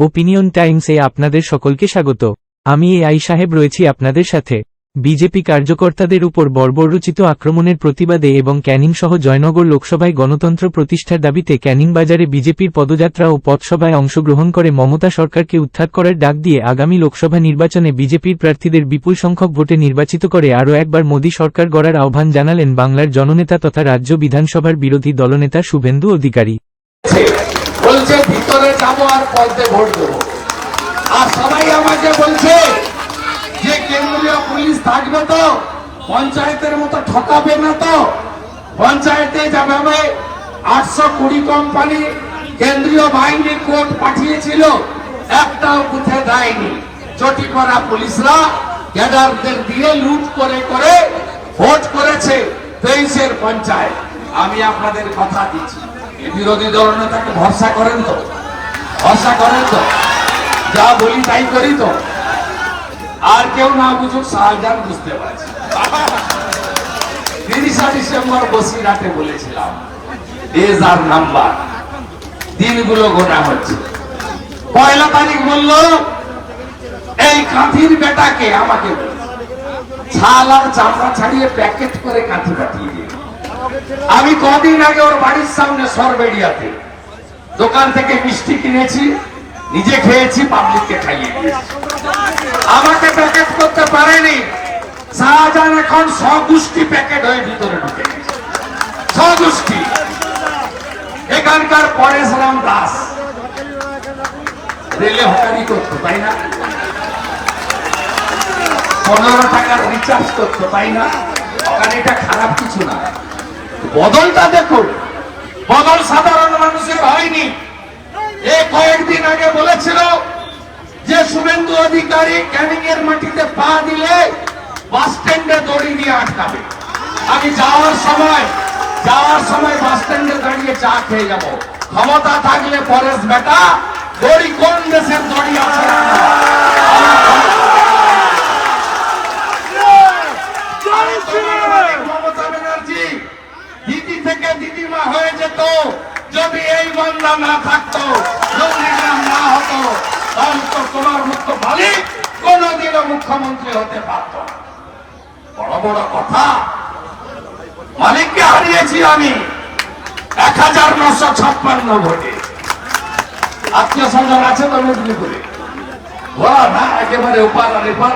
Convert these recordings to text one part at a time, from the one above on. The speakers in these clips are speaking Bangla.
ওপিনিয়ন টাইমসে আপনাদের সকলকে স্বাগত। আমি এ আই সাহেব রয়েছি আপনাদের সাথে। বিজেপি কার্যকর্তাদের উপর বর্বরচিত আক্রমণের প্রতিবাদে এবং ক্যানিং সহ জয়নগর লোকসভায় গণতন্ত্র প্রতিষ্ঠার দাবিতে ক্যানিং বাজারে বিজেপির পদযাত্রা ও পথসভায় অংশগ্রহণ করে মমতা সরকারকে উত্থাত করার ডাক দিয়ে আগামী লোকসভা নির্বাচনে বিজেপির প্রার্থীদের বিপুল সংখ্যক ভোটে নির্বাচিত করে আরও একবার মোদী সরকার গড়ার আহ্বান জানালেন বাংলার জননেতা তথা রাজ্য বিধানসভার বিরোধী দলনেতা শুভেন্দু অধিকারী। বলছে, ভিতরে যাব আর পদে ভোট দেবো। আর সবাই আমাকে বলছে, যে কেন্দ্রীয় পুলিশ থাকবে তো, পঞ্চায়েতের মতো ঠকাবে না তো। পঞ্চায়েতে যাবে আটশো কুড়ি কোম্পানি কেন্দ্রীয় বাহিনী কোর্ট পাঠিয়েছিল, একটাও বুথে দেয়নি। চটি করা পুলিশরা ক্যাডারদের দিয়ে লুট করে করে ভোট করেছে তেইশের পঞ্চায়েত। আমি আপনাদের কথা দিচ্ছি। বিরোধী দল নেতাকে ভরসা করেন তো? ভরসা করেন তো? যা বলি তাই করি তো? আর কেউ না বুঝুক, শাহজাহান বুঝতে পারছি। তিরিশা ডিসেম্বর বসিরহাটে বলেছিলাম ডেজ আর নাম্বার, দিনগুলো গোনা হচ্ছে। পয়লা তারিখ বলল, এই কাঁথির বেটাকে আমাকে। ছাল আর চামড়া ছাড়িয়ে প্যাকেট করে কাঁথি পাঠিয়ে দিয়ে আমি কদিন আগে ওর বাড়ির সামনে সরবেড়িয়াতে দোকান থেকে মিষ্টি কিনেছি, নিজে খেয়েছি, পাবলিককে খাইয়ে দিয়েছি। আমাকে প্যাকেট করতে পারেনি। শাহজাহান এখন স্বগুষ্টি প্যাকেট হয়ে ভিতরে ঢুকে গেছে। স্বগুষ্টি এখানকার পরেশরাম দাস। রেলে হকারি করতো, তাই না? পনেরো টাকার রিচার্জ করতো, তাই না? হকারিটা খারাপ কিছু না। বদলটা দেখুন। বদল সাধারণ মানুষের হয়নি। এ কয়েকদিন আগে বলেছিল যে শুভেন্দু অধিকারী ক্যানিং এর মাটিতে পা দিলে বাস স্ট্যান্ডে দড়ি দিয়ে আটকাবে। আমি যাওয়ার সময় যাওয়ার সময় বাস স্ট্যান্ডে দাঁড়িয়ে চা খেয়ে যাব। ক্ষমতা থাকলে পরেশ বেটা, দড়ি কোন দেশের দড়ি আছে আমি তোমার মালিক মমতা ব্যানার্জি দিদি থেকে দিদিমা হয়ে যেত যদি এই বান্দা না থাকতো নন্দীগ্রাম না হতো, তাহলে তো তোমার মুখ্য মালিক কোনদিনও মুখ্যমন্ত্রী হতে পারত বড় বড় কথা। মালিককে হারিয়েছি আমি এক হাজার নশো ছাপ্পান্ন ভোটে। আত্মীয় স্বজন আছে তো মেদিনীপুরে? বলা না, একেবারে উপার আর এপার।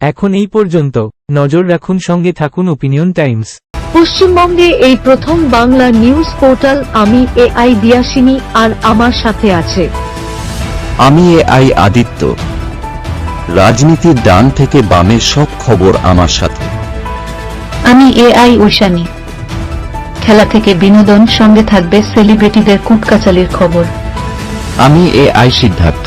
এখন এই পর্যন্ত। নজর রাখুন সঙ্গে থাকুন ওপিনিয়ন টাইমস পশ্চিমবঙ্গে এই প্রথম বাংলা নিউজ পোর্টাল আমি এ আই দিয়াসিনী আর আমার সাথে আছে। আমি এ আই আদিত্য। রাজনীতির ডান থেকে বামের সব খবর আমার সাথে। আমি এ আই ঐশানী। খেলা থেকে বিনোদন সঙ্গে থাকবে সেলিব্রিটিদের কুটকাচালির খবর। আমি এ আই সিদ্ধার্থ।